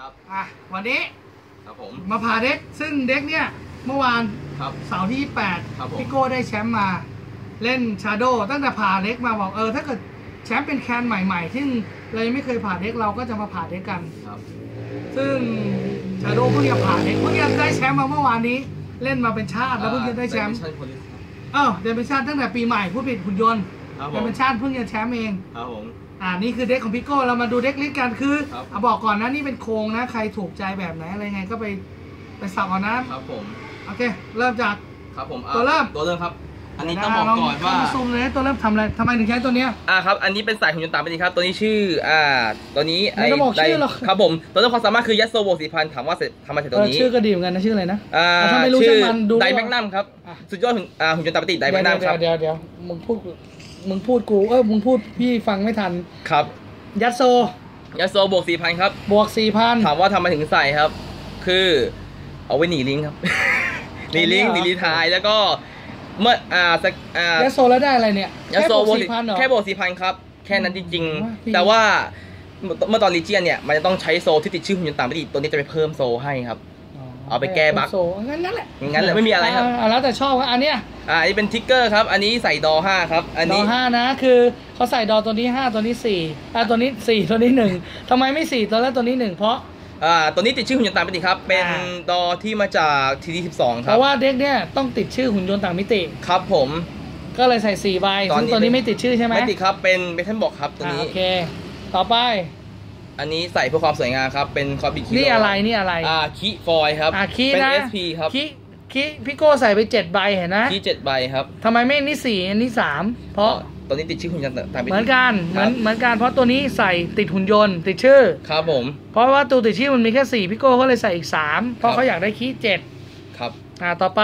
ครับอะวันนี้ครับผมมาพาเด็กซึ่งเด็กเนี่ยเมื่อวานครับเสาร์ที่ครับผม28พี่โก้ได้แชมป์มา เล่นชาโดตั้งแต่ผ่าเด็กมาบอกเออ ถ้าเกิดแชมป์เป็นแคนใหม่ๆ ซึ่งเรายังไม่เคยผ่าเด็กเราก็จะมาผ่าเด็กกัน ครับ ซึ่งชาโดเพิ่งจะผ่าเด็กเพิ่งจะได้แชมป์มาเมื่อวานนี้ เล่นมาเป็นชาติแล้วเพิ่งจะได้แชมป์เนลิสเออเดนเป็นชาติตั้งแต่ปีใหม่ผู้ผิดหุ่นยนต์ ครับผเดนมเป็นชาติเพิ่งจะแชมป์เอง ครับผม อ่า นี่คือเด็กของพี่โก้ เรามาดูเด็กลิสต์กันคือครับ เอาบอกก่อนนะนี่เป็นโครงนะ ใครถูกใจแบบไหนอะไรไงก็ไปไปสับเอานะ ครับผม โอเค เริ่มจาก ครับผมอะตัวเริ่ม ตัวเริ่มครับ อันนี้ต้องบอกก่อนว่า ลงซูมเลยตัวเริ่มทำอะไรทำไมถึงใช้ตัวเนี้ย อ่าครับ อันนี้เป็นสายหุ่นยนต์ต่างประเทศครับ ตัวนี้ชื่อ อ่า ตัวนี้ไม่ต้องบอกชื่อหรอก ครับผม ตัวเรื่องความสามารถคือยัสโซโบสี่พันถามว่าเสร็จทำไมเสร็จเอตัวอนี้ ชื่อก็ดีเหมือนกันนะชื่ออะไรนะ อ่าอะถ้าไม่รู้ชื่อช่างมันดูไดก่อนแมกนัมครับ อะ สุดยอดหุ่นอ่าหุ่นยนต์ต่างประเทศไดแมกนัมครับ เดี๋ยวเดี๋ยวเดี๋ยวมึงพูด มึงพูดกูเออมึงพูดพี่ฟังไม่ทันครับยัดโซยัสโซบวกสี่พันครับบวกสี่พันถามว่าทำไมถึงใส่ครับ คือเอาไว้หนีลิงก์ครับหนีลิงก์หนีรีไทายแล้วก็เมื่ออ่าสักอ่ายัดโซแล้วได้อะไรเนี่ยยัสแค่โซบวกบวกสี่พันเหรอแค่บวกสี่พันครับ แค่นั้นจริงอืมๆแต่ว่าเมื่อตอนลีเจียนเนี่ย มันจะต้องใช้โซที่ติดชื่อหุ่นยนต์ต่างประเทศตัวนี้จะไปเพิ่มโซให้ครับ เอาไปแก้บั๊กโซงั้นนั่นแหละงั้นเลยไม่มีอะไรครับาแล้วแต่ชอบครับอันเนี้ยอ่าอันนี้เป็นทิกเกอร์ครับ อันนี้ใส่ดอห้าครับ อันดอนี้ห้านะคือเขาใส่ดอตัวนี้ห้าตัวนี้สี่อ่าตัวนี้สี่ตัวนี้หนึ่งทำไมไม่สี่ตัวแรกตัวนี้หนึ่งเพราะ อ่าตัวนี้ติดชื่อหุ่นยนต์ต่างประเทศครับ เป็นอ่า ดอที่มาจากทีดีสิบสองคเพรับราะว่าเด็กเนี่ยต้องติดชื่อหุ่นยนต์ต่างมิติ ครับผม ก็เลยใส่สี่ใบตอนนี้ซึ่งตัวนี้ไม่ติดชื่อใช่ไหมไม่ติดครับเป็นเมทัลบอกครับตัวอ่านี้ โอเค ต่อไป อันนี้ใส่เพื่อความสวยงามครับ เป็นคอบิคินี่อะไรนี่อะไรอ่าคิฟอยครับอ่าคีเป็นนะ SP ครับคีคีพี่โก้ใส่ไปเจ็ดใบเห็นนะคีเจ็ดใบครับทำไมไม่นี่สี่อันนี้สามเพราะตัวนี้ติดชื่อหุ่นยนต์ต่างประเทศเหมือนกันเหคมืรัอนบเหมือนกันเพราะตัวนี้ใส่ติดหุ่นยนต์ ติดชื่อครับผม เพราะว่าตัวติดชื่อมันมีแค่สี่พี่โก้ก็เลยใส่อีกสามเพราะครับเขาอยากได้คีเจ็ดครับอ่าต่อไป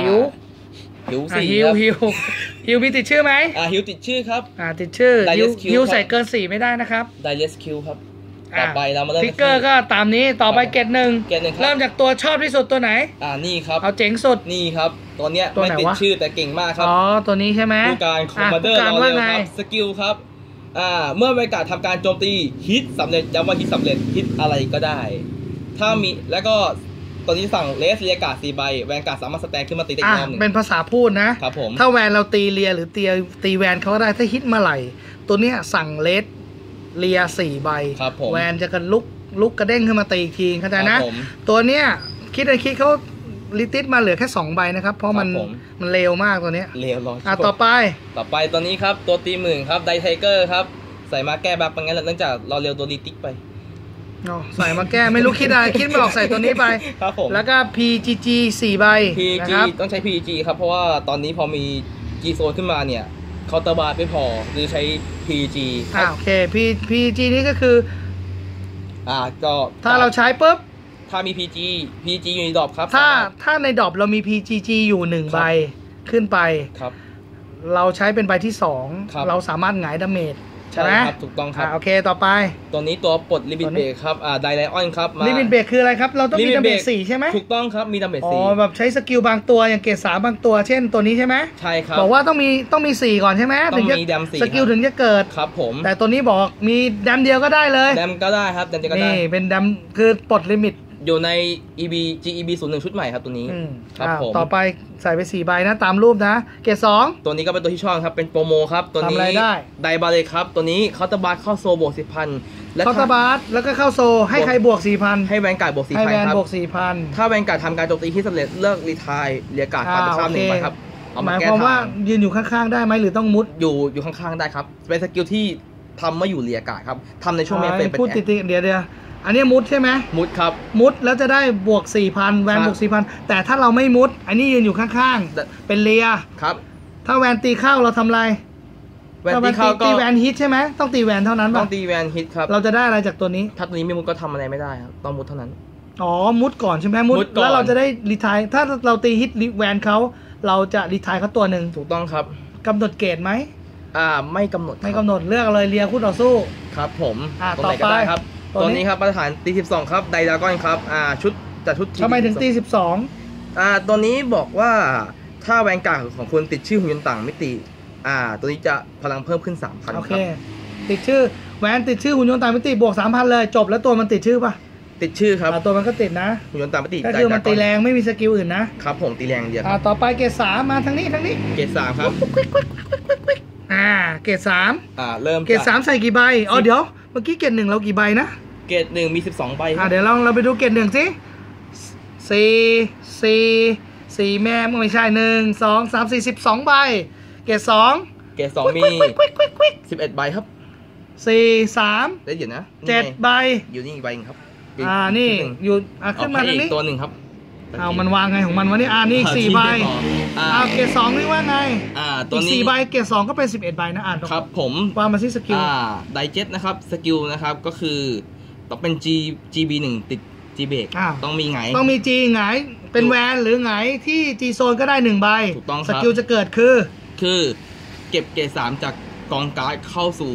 หิวหิวอะสี่ฮิวครับฮิวฮิวมีติดชื่อไหมอ่าหิวติดชื่อครับ อ่าติดชื่อ Direct ฮิว Skill ฮิวครับใส่เกินสี่ไม่ได้นะครับไดเลสคิวครับอะ ต่อไปเรามาเริ่มทิกเกอร์ก็ตามนี้ต่อไปครับเกตหนึ่งเกรดหนึ่งครับเริ่มจากตัวชอบที่สุดตัวไหน อ่านี่ครับเอาเจ๋งสุดนี่ครับตัวเนี้ยตัวไม่ไหนติดวะชื่อแต่เก่งมากครับอ๋อตัวนี้ใช่ไหมผู้การคอมะมานเดอร์ผู้การเราว่าเร็วไงครับสกิลครับอ่าเมื่อเวลาทำการโจมตีฮิตสำเร็จย้ำว่าฮิตสำเร็จฮิตอะไรก็ได้ ถ้ามีแล้วก็ตอนนี้สั่งเลสเรียกาศสีใบ แวนการ์ดสามารถสแตนขึ้นมาตีได้อีอะกรอบหนึ่งเป็นภาษาพูดนะครับผมถ้าแวนเราตีเลียหรือตีตีแวนเขาก็ได้ถ้าฮิตเมื่อไหร่ตัวเนี้ยสั่งเลส เลียสี่ใบ ครับผมแวนจะกันลุกลุกกระเด้งขึ้นมาตีอีกทีเข้าใจคนะรับผม ตัวเนี้ยคิดไอคิดเขาลิติสมาเหลือแค่สองใบนะครับ เพราะมันครับผม มันเร็วมากตัวเนี้ยเลวร้อยอะต่อไป ต่อไปตัวนี้ครับ ตัวตีหมื่นครับไดไทเกอร์ครับ ใส่มาแก้บั๊กเป็นงั้นแหละเนื่องจากเราเร็วตัวรีติกไปอ๋อใส่มาแก้ไม่รู้คิดอะไรคิดไม่ออกใส่ตัวนี้ไป ครับผม แล้วก็ PGG สี่ใบนะ PG ครับ ต้องใช้ PG ครับ เพราะว่าตอนนี้พอมี G โซนขึ้นมาเนี่ย เคาน์เตอร์บาร์ไม่พอหรือใช้ PG อ่าโอเค P PG นี่ก็คือ อ่าก็ถ้าเราใช้ปุ๊บ ถ้ามี PG PG อยู่ในดรอปครับถ้าสมรถถ้าในดรอปเรามี PGG อยู่หนึ่งครับใบขึ้นไปครับ เราใช้เป็นใบที่สอง ครับ เราสามารถหงายดาเมจ ใช่ไหมครับถูกต้องครัอ่าบโอเคต่อไป ตัวนี้ตัวปลดลิมิตตัวนี้เบรกครับอ่าไดไลออนครับมาลิมิตเบรกคืออะไรครับ เราต้องมี Limit ดาเมจ Break สี่ใช่ไหมถูกต้องครับมีดาเมจอ๋อสี่แบบใช้สกิลบางตัวอย่างเกรดสามบางตัว เช่นตัวนี้ใช่ไหมใช่ครับบอกว่าต้องมีต้องมีสี่ก่อนใช่ไหมต้องถึจะมีดำสี่สกิลครับถึงจะเกิดครับผมแต่ตัวนี้บอกมีดำเดียวก็ได้เลยแดมก็ได้ครับแดมก็ได้นี่เป็นดำคือปลดลิมิต อยู่ใน EB GEB 0 1ชุดใหม่ครับตัวนี้อืมครับอ่าผมต่อไปใส่ไปสี่ใบนะตามรูปนะ เกรดสองตัวนี้ก็เป็นตัวที่ชอบครับ เป็นโปรโมครับตัวนี้ทำอะไรได้ไดบาเลยครับ ตัวนี้เคาน์เตอร์บาร์เข้าโซบวกสิบพันและเคาน์เตอร์บาร์แล้วก็เข้าโซ ให้ใครบวกสี่พันให้แวนการ์ดบวกสี่ให้พันแวนครับบวกสี่พันถ้าแวนการ์ดทำการโจมตีที่สำเร็จเลิกรีทายเรียกการ์ดอ่าปัดไปข้ามหนึ่งโอเคไปครับเอาหมามายแก้ความว่าทางยืนอยู่ข้างๆได้ไหมหรือต้องมุดอยู่อยู่ข้างๆได้ครับเป็นสกิลที่ทำเมื่ออยู่เรียการ์ดครับทำในช่วงเมนเฟสเป็นพูดแอติคดๆเดี๋ยวเดี๋ยว อันนี้มุดใช่ไหมมุดครับ มุดแล้วจะได้บวกสี่พันแวนครับบวกสี่พันแต่ถ้าเราไม่มุด อันนี้ยืนอยู่ข้างแต่ๆเป็นเลียครับ ถ้าแวนตีเข้าเราทำอะไรแวนถ้าตีเข้าก็ตีแวนฮิตใช่ไหมต้องตีแวนเท่านั้นต้ป่ะองตีแวนฮิตครับ เราจะได้อะไรจากตัวนี้ ถ้าตัวนี้ไม่มุดก็ทำอะไรไม่ได้ครับ ต้องมุดเท่านั้น อ๋อ มุดก่อนใช่ไหมมุดมุดก่อนแล้วเราจะได้รีทาย ถ้าเราตีฮิตแวนเขาเราจะรีทายเขาตัวหนึ่งถูกต้องครับกำหนดเกรดไหมอ่า ไม่กำหนดครับไม่กำหนดเลือกเลยเลียคู่ต่อสู้ ครับ ผมอ่าตรงไหนก็ต่อไปได้ครับ ตัวตัวนี้นี้ครับมาตรฐานตี12ครับไดดากอนครับอ่าชุดจัดชุดทำไมถึงตีสิบสองอ่าตัวนี้บอกว่าถ้าแวนการ์ดของคุณติดชื่อหุ่นยนต์ต่างมิติ อ่า ตัวนี้จะพลังเพิ่มขึ้น3,000โอคเครับติดชื่อแวนติดชื่อหุ่นยนต์ต่างมิติบวกสามพันเลยจบแล้วตัวมันติดชื่อป่ะติดชื่อครับอ่าตัวมันก็ติดนะหุ่นยนต์ตามปฏิก็คือมันตีแรงไม่มีสกิลอื่นนะครับผมตีแรงเดียวคอ่ารับต่อไปเกรดสามมาทางนี้ทางนี้ เกรดสามครับอ่าเกรดสามอ่าเริ่มเกรดสามใส่กี่ใบอ๋อเดี๋ยวเมื่อกี้เกรดหนึ่งเรากี่ใบนะ เกรดหนึ่งมีสิบสองใบคอ่ารับเดี๋ยวลองเราไปดูเกรดหนึ่งสิสี่สี่สี่แม่ไม่ใช่หนึ่งสองสามสี่สิบสองใบ เกรดสองเกรดสองมีควิกควิกควิกควิกสิบเอ็ดใบครับสี่สามได้เดี๋ยวนะเจ็ดนี่ไงใบอยู่นี่อีกใบหนึงครับ อ่านี่หงอยู่อะขึ้นมาเอทางให้นี้อีกตัวหนึ่งครับเอามันวางไงของมันวะนี่อ่านี่อีกสี่ใบอ่าเอาเกรดสองนี่ว่าไง อ่าตัอีวกนี้สี่ใบเกรดสองก็เป็นสิบเอ็ดใบนะอ่านครับผมว่ามาที่สกิลอ่าไดเจ็ตนะครับสกิลนะครับก็คือ ต้องเป็น G GB หนึ่งติด G เบรกอ้าว ต้องมีไง ต้องมีจีหงายเป็นแวนหรือหงายที่จีโซนก็ได้หนึ่งใบถูกต้องครับ สกิลจะเกิดคือ คือเก็บเกรดสามจากกองการ์ดเข้าสู่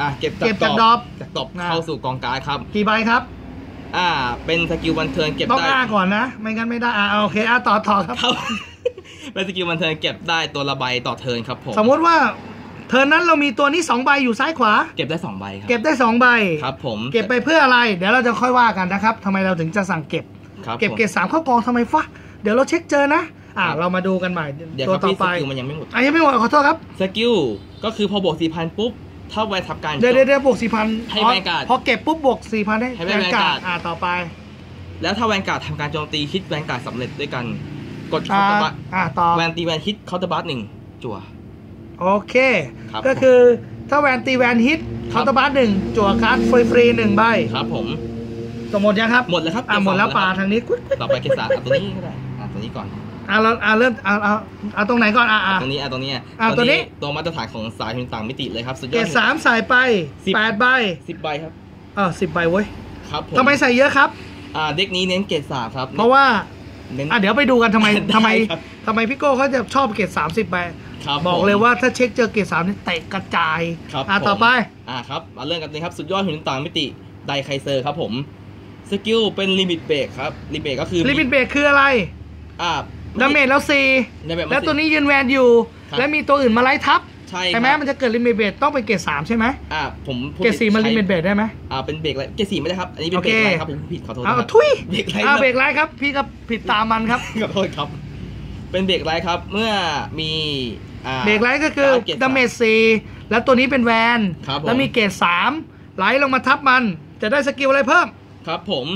อ่าเก็บเก็บจากดรอป จากดรอปอ่า เข้าสู่กองการ์ดครับ กี่ใบครับ อ่า เป็นสกิลบันเทิงเก็บต้องได้อ้าก่อนนะ ไม่งั้นไม่ได้อ่าโอเคอ่าต่อต่อครับ ครับ เป็นสกิลบันเทิงเก็บได้ตัวละใบต่อเทิร์นครับผม สมมุติว่า เทิร์นนั้นเรามีตัวนี้สองใบอยู่ซ้ายขวา เก็บได้สองใบครับ เก็บได้สองใบครับผมเก็บไปเพื่ออะไร เดี๋ยวเราจะค่อยว่ากันนะครับทำไมเราถึงจะสั่งเก็บครับเก็บผมเกรดสามเข้ากองทำไมฟะเดี๋ยวเราเช็คเจอนะอ่าครับเรามาดูกันใหม่เดี๋ยวตัวครับต่อพี่สไปกิลมันยังไม่หมดอันนี้ไม่หมดขอโทษครับสกิลก็คือพอบวกสี่พันปุ๊บถ้าแวนทับการเดี๋ยวเดี๋ยวเดี๋ยวบวกสี่พันให้แวนการ์ดพอเก็บปุ๊บบวกสี่พันให้ให้แวนการ์ดอ่าต่อไป แล้วถ้าแวนการ์ดทำการโจมตีฮิตแวนการ์ดสำเร็จด้วยกัน กดอ่าเคาน์เตอร์บัสอ่าต่อแวนตีแวนฮิตเคาน์เตอร์บัสหนึ่งจั่ว โอเค ครับ ก็คือถ้าแวนตีแวนฮิตครับคาน์เตอร์บัสหนึ่งจั่วการ์ดฟรีฟรีๆหนึ่งใบครับผมก็หมดยังครับหมดแล้วครับอ่าหมดแล้วเก็บปลาสองทางนี้กุ๊ดกุ๊ดต่อไปเกรดสามเอาตัวนี้ก็ได้อ่าตัวนี้ก่อนอ่าเราอ่าเริ่มอ่าอ่าอ่าตรงไหนก่อนอ่าอ่าตัวนี้อ่าตัวนี้อ่าตัวนี้ ตัวมาตรฐานของสายพิมพ์ต่างมิติเลยครับสุดยเกรอดดสามใส่ไปสิบแปดใบสิบใบครับเออสิบใบเว้ยครับผมทำไมใส่เยอะครับ อ่าเด็กนี้เน้นเกรดสามครับเพราะว่า เน้น อะเดี๋ยวไปดูกันทำไมได้ทำไมครับ ทำไมพี่โก้เขาจะชอบเกรดสามสิบใบ ครับบอกผมเลยว่าถ้าเช็คเจอเกรดสามนี่เตะกระจายครับอ่าผมต่อไปอ่าครับมาเริ่มกันเลยครับสุดยอดหุ่นต่างมิติไดไคเซอร์ครับผมสกิลเป็นลิมิตเบรกครับลิมิตเบรกก็คือลิมิตเบรกคืออะไรอ่าดาเมจแล้วสี่ดาเมจแล้วตัวนี้ยืนแวนอยู่ครับและมีตัวอื่นมาไล่ทับใช่ใช่ไหมครับมันจะเกิดลิมิตเบรกต้องเป็นเกรดสามใช่ไหมอ่าผมพูดเกรดสี่มันใช้ลิมิตเบรกได้ไหมอ่าเป็นเบรกอะไรเกรดสี่ไม่ได้ครับ อันนี้เป็นโอเบรเคกอะไรครับผมพูดผิดขอโทษเอานะครับทุยเบรกไรอ่าเบรกไล่ครับ พี่ก็ผิดตามมันครับขอโทษครับ เป็นเบรกไรครับ เมื่อมีอ่า เบรกไล่ก็คือรดดาเมจสี่แล้วตัวนี้เป็นแวนครับผมแล้วมีเกรดสามไหลลงมาทับมัน จะได้สกิลอะไรเพิ่ม ครับผม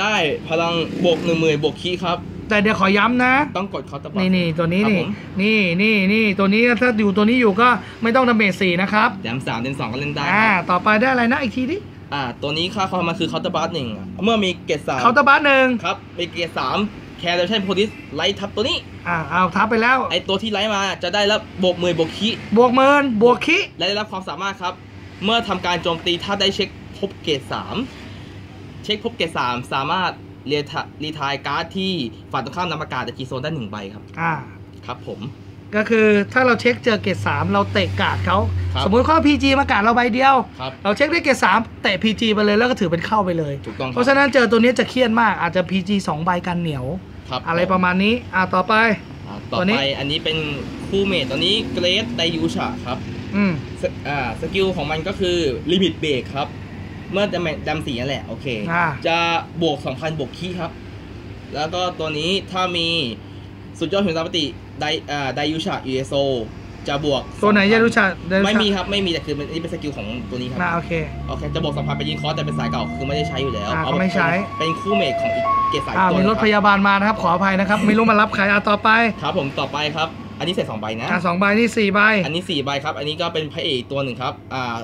ได้พลังบวกหนึ่งหมื่นบวกคีย์ครับ แต่เดี๋ยวขอย้ำนะ ต้องกดเคาน์เตอร์บัสนี่นี่ตัวนี้ครับนี่ผมนี่นี่นี่ตัวนี้ถ้าอยู่ตัวนี้อยู่ก็ไม่ต้องดาเมจสี่นะครับแดมสามเดนสองก็เล่นได้อ่าครับต่อไปได้อะไรนะอีกทีดิอ่าตัวนี้ค่าความมันคือเคาน์เตอร์บัสหนึ่งเมื่อมีเกรดสามเคาน์เตอร์บัสหนึ่งครับมีเกรดสามแคร์เดชันโพลิสไลท์ทับตัวนี้ อ่าเอาทับไปแล้วไอตัวที่ไลท์มาจะได้รับบวกหมื่นบวกคีย์บวกหมื่นบวกคิและได้รับความสามารถครับ เมื่อทำการโจมตีถ้าได้เช็คพบเกรดสามเช็คพบเกรดสามสามารถเรียทารีทายการ์ดที่ฝ่ายตรงข้ามนำอากาศจากจีโซนได้หนึ่งใบครับ อ่าครับผม ก็คือถ้าเราเช็คเจอเกรดสามเราเตะกาดเขาครับสมมุติเขาพีจีมากาดเราใบเดียวครับเราเช็คได้เกรดสามเตะพีจีไปเลยแล้วก็ถือเป็นเข้าไปเลยถูกต้องคเพรับราะฉะนั้นเจอตัวนี้จะเครียดมากอาจจะพีจีสองใบกันเหนียว ครับอะไรประมาณนี้อ่าต่อไปอ่าต่อตัวนี้ไปอันนี้เป็นคู่เมทตัวนี้เกรดไดยูชาครับอืมสอ่าสกิลของมันก็คือลิมิตเบรกครับ เมื่อดำดำสีนั่นแหละ โอเคอ่าจะบวก2,000บวกคีย์ครับ แล้วก็ตัวนี้ถ้ามีสุดยอดหุ่นตามปกติไดอ่าไดยูชายูเอโซ จะบวกตัวไหน2,000จะรู้จักจะไม่มีครับไม่มีแต่คือมันนี่เป็นสกิลของตัวนี้ครับนะโอเคโอเคจะบวก2,000ไปยิงคอร์สแต่เป็นสายเก่าคือไม่ได้ใช้อยู่แล้วอ่าเอาเขาไม่ใช้เป็นคู่เมทของอีกเกรดสายอ่าตัวมีหนึ่งรถคบพยาบาลมานะครับขออภัยนะครับไม่รู้มารับใครอ่าต่อไปครับผมต่อไปครับ อันนี้เสร็จสองใบนะอ่าสองใบนี่สี่ใบอันนี้สี่ใบครับ อันนี้ก็เป็นพระเอกตัวหนึ่งครับอ่า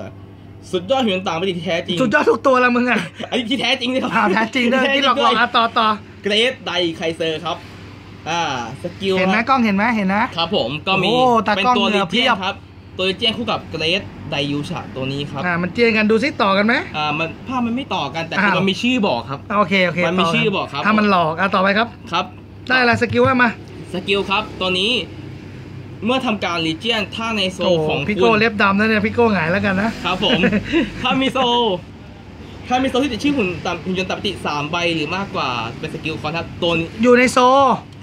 สุดยอดหุ่นต่างปกติที่แท้จริง สุดยอดทุกตัวละมึงอะอันนี้ที่แท้จริงเลยครับอ่าแท้จริงด้วยที่หลอกหลอกอะต่อต่อเกรดไดไคเซอร์ครับ อ่าสกิลเห็นไหมครับกล้องเห็นไหมเห็นนะครับผมก็มีโอ้ตากล้องเป็นตัวเหงื่ลิอเพีเจียยนบครับ ตัวลิเจียนคู่กับเกรดไดยูชาตัวนี้ครับอ่ามันเจียนกันดูซิต่อกันไหมอ่ามันภาพมันไม่ต่อกันแต่คืออ้าวมันมีชื่อบอกครับโอเคโอเคมันมีต่กัชื่อบอกครับ ถ้ามันหลอกอะต่อไปครับครับ ได้อะไรสกิลว่ามาสกิลครับตัวนี้เมื่อทำการลิเจียนถ้าในโซโอ้ลของพี่คุโก้ณเล็บดำนะเนี่ยพี่โก้หงายแล้วกันนะครับผม ถ้ามีโซลถ้ามีโซลที่ติดชื่อหุ่นตามหุ่นยนต์ตามปกติสามใบหรือมากกว่าเป็นสกิลคอนทับตัวนี้อยู่ในโซ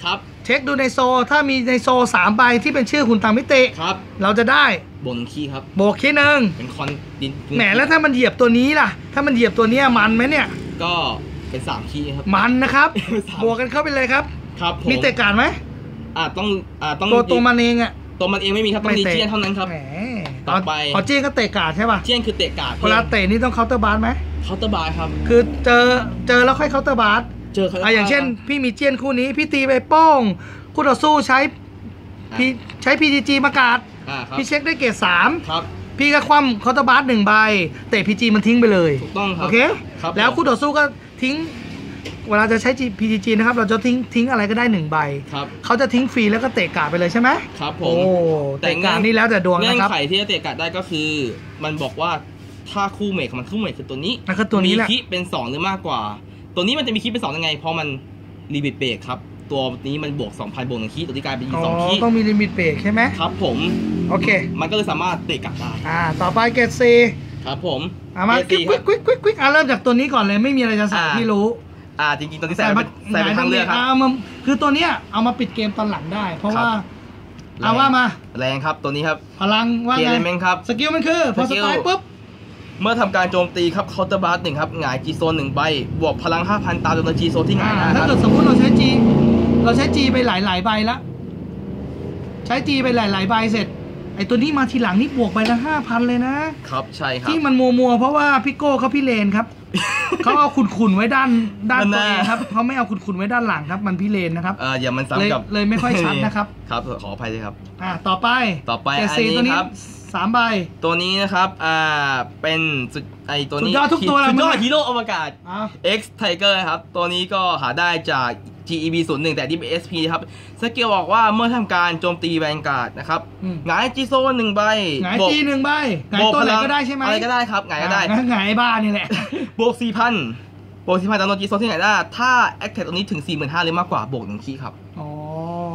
ครับ เช็คดูในโซ ถ้ามีในโซสามใบที่เป็นชื่อคุณตามมิติ ครับเราจะได้บนคีย์ครับ โบกคิดหนึ่งเป็นคอนดินแหมแล้วถ้ามันเหยียบตัวนี้ล่ะ ถ้ามันเหยียบตัวเนี้ยมันไหมเนี่ย ก็เป็นสามคีย์ครับ มันนะครับ สาม บวกกันเข้าไปเลยครับ ครับผมมีเตะการดไหมอ่าต้องอ่าต้องตัวตัวมันเองอะ ตัวมันเองไม่มีครับต้องดีตะเจียนเท่านั้นครับ แหมต่อไป ขอเจี้ยนก็เตะการดใช่ป่ะเจียนคือเตะการ์ดเวลาเตะนี่ต้องเคาน์เตอร์บาร์ไหม เคาน์เตอร์บาร์ครับ คือเจอเจอแล้วค่อยเคาน์เตอร์บาร์ เจอเขาอะอย่างเช่น พี่มีเจี้ยนคู่นี้ พี่ตีไปโป้ง คู่ต่อสู้ใช้พีใช้ PGG มากาดอ่าครับพี่เช็คได้เกรดสามครับ พี่ก็คว่ำเคาน์เตอร์บาร์หนึ่งใบเตะ PG มันทิ้งไปเลยถูกต้องครับโอเค ครับแล้วคู่ต่อสู้ก็ทิ้ง เวลาจะใช้ G- PGG นะครับ เราจะทิ้งทิ้งอะไรก็ได้หนึ่งใบครับ เขาจะทิ้งฟรีแล้วก็เตะการ์ดไปเลยใช่ไหมครับผโอ้มเตะการ์ดนี่แล้วแต่ดวงเงื่อนะนครับ ไขที่จะเตะการ์ดได้ก็คือ มันบอกว่าถ้าคู่เมทของมันคู่เมทคือตัวนี้แล้วก็ตัวนี้แหละ มีคิเป็นสองหรือมากกว่า ตัวนี้มันจะมีคิเป็นสองยังไงเพราะมันรีบิทเบรกครับ ตัวนี้มันบวก 2,000บวกหนึ่งคิตัวที่กลายเป็นอ๋อสองคิต้องมีลิมิตเบรกใช่ไหมครับผมโอเค มันก็เลยสามารถเตะการ์ดได้อ่า ต่อไปเกรดซีครับผมอ่ามาเกรดควิสี่กคควิรับกควิกควิกอะเริ่มจากตัวนี้ก่อนเลยไม่มีอะไรจะใส่อ่าพี่รู้อ่าจริงๆตัวที่ใส่เป็นใส่เป็นทางเลือกครับามาคือตัวเนี้ยเอามาปิดเกมตอนหลังได้ เพราะครับว่าเอาว่ามา แรงครับตัวนี้ครับ พลังว่าเกียไงร์เลเมนครับ สกิลมันคือ พอสสกิลไตล์ปุ๊บ เมื่อทำการโจมตีครับเคาน์เตอร์บาร์หนึ่งครับหงายจีโซนหนึ่งใบบวกพลัง 5,000 ตามจำนวนจีโซนที่หงายหอ่าน้าคถ้ารับเกิดสมมติเราใช้จีเราใช้จีไปหลายหลายๆใบละใช้จีไปหลายหลายๆใบเสร็จไอตัวนี้มาทีหลังนี่บวกไปละห้าพันเลยนะ ครับใช่ครับที่มันมัวมัวๆเพราะว่าพี่โก้เขาพี่เลนครับเขาเอาขุนขุนๆไว้ด้านด้านมันตัวน่าเองครับเขาไม่เอาขุนขุนๆไว้ด้านหลังครับมันพี่เลนนะครับเอออย่ามันเลยซ้ำกับเลยไม่ค่อยชัดนะครับ ครับขออภัยด้วยครับ อ่าต่อไปต่อไปเกรดอันซีนี้ตัวนี้ครับ สามใบ ตัวนี้นะครับ อ่า เป็นสุดไอตัวนี้สุดยอดทุกตัวเลยสุดยอดมึงอะฮีโร่อวกาศ อ่า X Tiger ครับ ตัวนี้ก็หาได้จาก GEB 0 1แต่ที่เป็น SP ครับสกิลบอกว่าเมื่อทำการโจมตีแวนการ์ดนะครับอืม หงายจีโซนหนึ่งใบหงายบวกจีหนึ่งใบหงายบวกตัวไหนพลังก็ได้ใช่ไหมอะไรก็ได้ครับหงายก็ได้ อ่าหงายบ้านี่แหละ บวกสี่พันบวกสี่พันตามจำนวนจีโซนที่ไหนได้ ถ้าแอคเทตัวนี้ถึงสี่หมื่นห้าหรือมากกว่าบวกหนึ่งคีย์ครับอ๋อ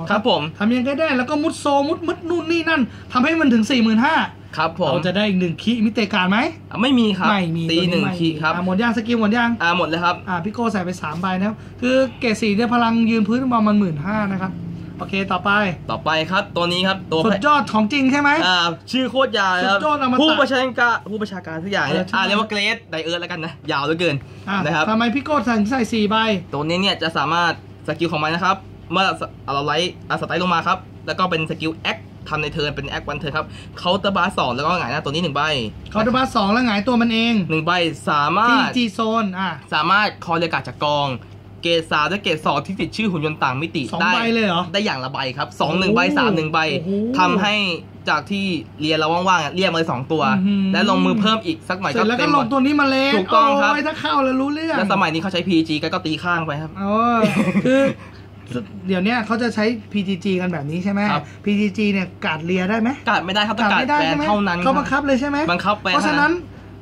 ครับผมทำยังไงได้แล้วก็มุดโซมุดมุดนู่นนี่นั่นทำให้มันถึง4 5 0 0 0ครับผมเราจะได้อีกหนึ่งคีย์มิเตการไหมอะไม่มีครับไม่มีตีตัวหนึ่งไม่มีคีย์ครับอ่าหมดย่างสกิลหมดย่างอ่าหมดเลยครับอ่าพี่โก้ใส่ไป3ใบนะครับคือเกรดสีเนี่ยพลังยืนพื้นประมาณหมื่นห้านะครับโอเคต่อไป ต่อไปครับตัวนี้ครับตัวสุดยอดของจริงใช่ไหมอ่าชื่อโคตรยาวเลยครับสุดยอดอมตะผู้ประชาการผู้ประชาการทุกอย่างเนี่ยเออใช่อ่าเรียกว่าเกรดไดเอิร์ธแล้วกันนะยาวเหลือเกินอ่านะครับทำไมพี่โก้ถึงใส่สี่ใบตัวนี้เนี่ยจะสามารถสกิลของมันนะครับ เมื่อเราไลท์อาสไตล์ลงมาครับ แล้วก็เป็นสกิลแอคทำในเทิร์นเป็นแอควันเทิร์นครับเคาน์เตอร์บาร์สองแล้วก็หงายหน้าตัวนี้หนึ่งใบเขาจะมาสองแล้วหงายตัวมันเองหนึ่งใบสามารที่ถจีโซนอ่าสามารถคอเรียกการดจากกอง เกรดสามและเกรดสองที่ติดชื่อหุ่นยนต์ต่างมิติสองได้ใบเลยเหรอได้อย่างละใบครับสองหนึ่งใบสามหนึ่งใบโอ้โหทำให้จากที่เรียนเราว่างๆอะเรียกมาเลยสองตัวอื้อหือและลงมือเพิ่มอีกสักหน่อยเสร็จแล้วเต็ก็มหลมงดตัวนี้มาเล่นถูกต้องครับโยถ้าเข้าแล้วรู้เรื่องและสมัยนี้เขาใช้ PG กันก็ตีข้างไปครับโอ้ยคือ เดี๋ยวเนี้ยเขาจะใช้ PGG กันแบบนี้ใช่ไหม ครับ PGG เนี่ยการดเลียได้ไหมการดไม่ได้ครับต้องการไม่ได้แบนใช่ไหมเท่านั้นเขาบังคับเลยใช่ไหม บังคับแบนเพราะฉะนั้น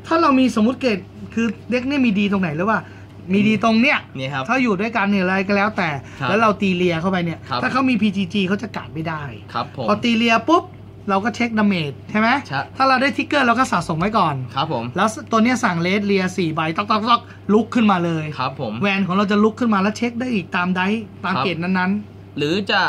ถ้าเรามีสมมติเกรดคือเด็กเนี่ยมีดีตรงไหนหรือว่า มีดีตรงเนี้ยนี่ครับ ถ้าอยู่ด้วยกันเนี่ยอะไรก็แล้วแต่ ครับแล้วเราตีเลียเข้าไปเนี่ย ครับ ถ้าเขามี PGG เขาจะการดไม่ได้ ครับผม พอตีเลียปุ๊บ เราก็เช็คดาเมจใช่ไหมใช่ ถ้าเราได้ทิกเกอร์เราก็สะสมไว้ก่อน ครับผม แล้วตัวเนี้ยสั่งเลสเลียสี่ใบตอกตอกตอกลุกขึ้นมาเลย ครับผม แวนของเราจะลุกขึ้นมาแล้วเช็คได้อีกตามไดส์ตามครับ เกรดนั้นหรือจะ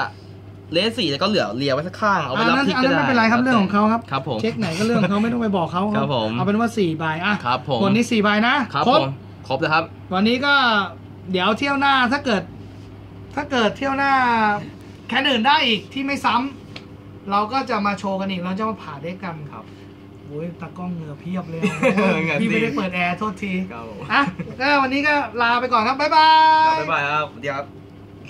เลสสี่แล้วก็เหลือเลียไว้สักข้างๆเอาอัไปนรับนั้นทิกอันก็นั้นได้ไม่เป็นไรครับเรื่องของเขาครับ ครับผม เช็คไหนก็เรื่องของเขาไม่ต้องไปบอกเขาครับผม เอาเป็นว่าสี่ใบอะครับผมคนนี้สี่ใบนะครับคผรบมครบแล้วครับ วันนี้ก็เดี๋ยวเที่ยวหน้าถ้าเกิด ถ้าเกิดเที่ยวหน้าแค่อื่นได้อีกที่ไม่ซ้ำ เราก็จะมาโชว์กันอีกเราจะมาผ่าด้วยกันครับโอ้ยตากล้องเหงื่อเพียบเลยเหงื่อพี่ไม่ได้สิเปิดแอร์โทษทีครับผมอะก็วันนี้ก็ลาไปก่อนครับบ๊ายบายบ๊ายบายครับเดี๋ยวครับ